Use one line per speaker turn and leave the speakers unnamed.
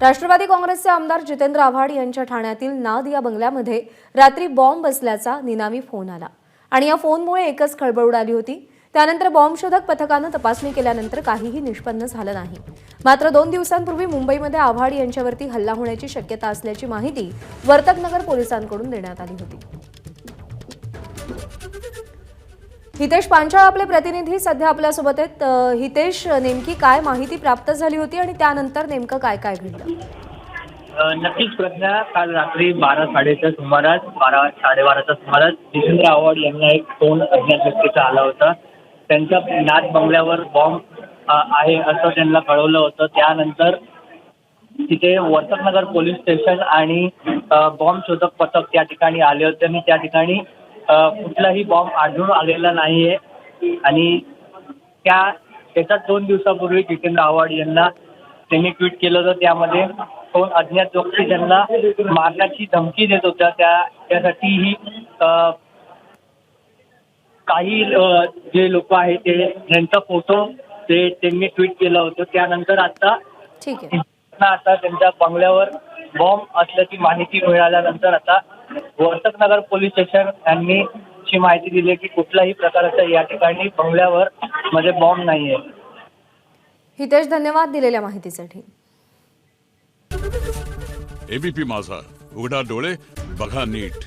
राष्ट्रवादी काँग्रेसचे आमदार जितेंद्र आव्हाड यांच्या ठाण्यातील नाद या बंगल्यामध्ये रात्री बॉम्ब बसल्याचा निनावी फोन आला. आणि या फोनमुळे एकच खळबळ उडाली होती. त्यानंतर बॉम्बशोधक पथकानं तपासणी केल्यानंतर काहीही निष्पन्न झालं नाही. मात्र दोन दिवसांपूर्वी मुंबईमध्ये आव्हाड यांच्यावरती हल्ला होण्याची शक्यता असल्याची माहिती वर्तकनगर पोलिसांकडून देण्यात आली होती. हितेश पांचाळ आपले प्रतिनिधी सध्या आपल्यासोबत आहेत. हितेश नेमकी काय माहिती प्राप्त झाली होती आणि त्यानंतर नेमकं काय काय घडलं?
नक्कीच प्रज्ञा काल रात्री बारा साडेच्या सुमारास बारा साडेबाराच्या सुमारास जितेंद्र आव्हाड यांना एक फोन अज्ञात व्यक्तीचा आला होता. त्यांच्या नाथ बंगल्यावर बॉम्ब आहे असं त्यांना कळवलं होतं. त्यानंतर तिथे वर्तकनगर पोलीस स्टेशन आणि बॉम्ब शोधक पथक त्या ठिकाणी आले होते आणि त्या ठिकाणी कुठलाही बॉम्ब आढळून आलेला नाही आहे आणि त्या त्याच्यात दोन दिवसापूर्वी जितेंद्र आव्हाड यांना त्यांनी ट्विट केलं होतं. त्यामध्ये कोण अज्ञात व्यक्ती त्यांना मारण्याची धमकी देत होत्या त्या त्यासाठी ही काही जे लोक आहेत ते त्यांचा फोटो ते त्यांनी ट्विट केलं होतं. त्यानंतर आता
ठीक आहे.
त्यांना आता त्यांच्या बंगल्यावर बॉम्ब असल्याची माहिती मिळाल्यानंतर आता वर्तकनगर पोलीस स्टेशन यांनी ची माहिती दिली आहे की कुठल्याही प्रकारचा या ठिकाणी बंगल्यावर मध्ये बॉम्ब नाही आहे
हितेश धन्यवाद दिलेल्या माहितीसाठी.
एबीपी माझा. उघडा डोळे बघा नीट.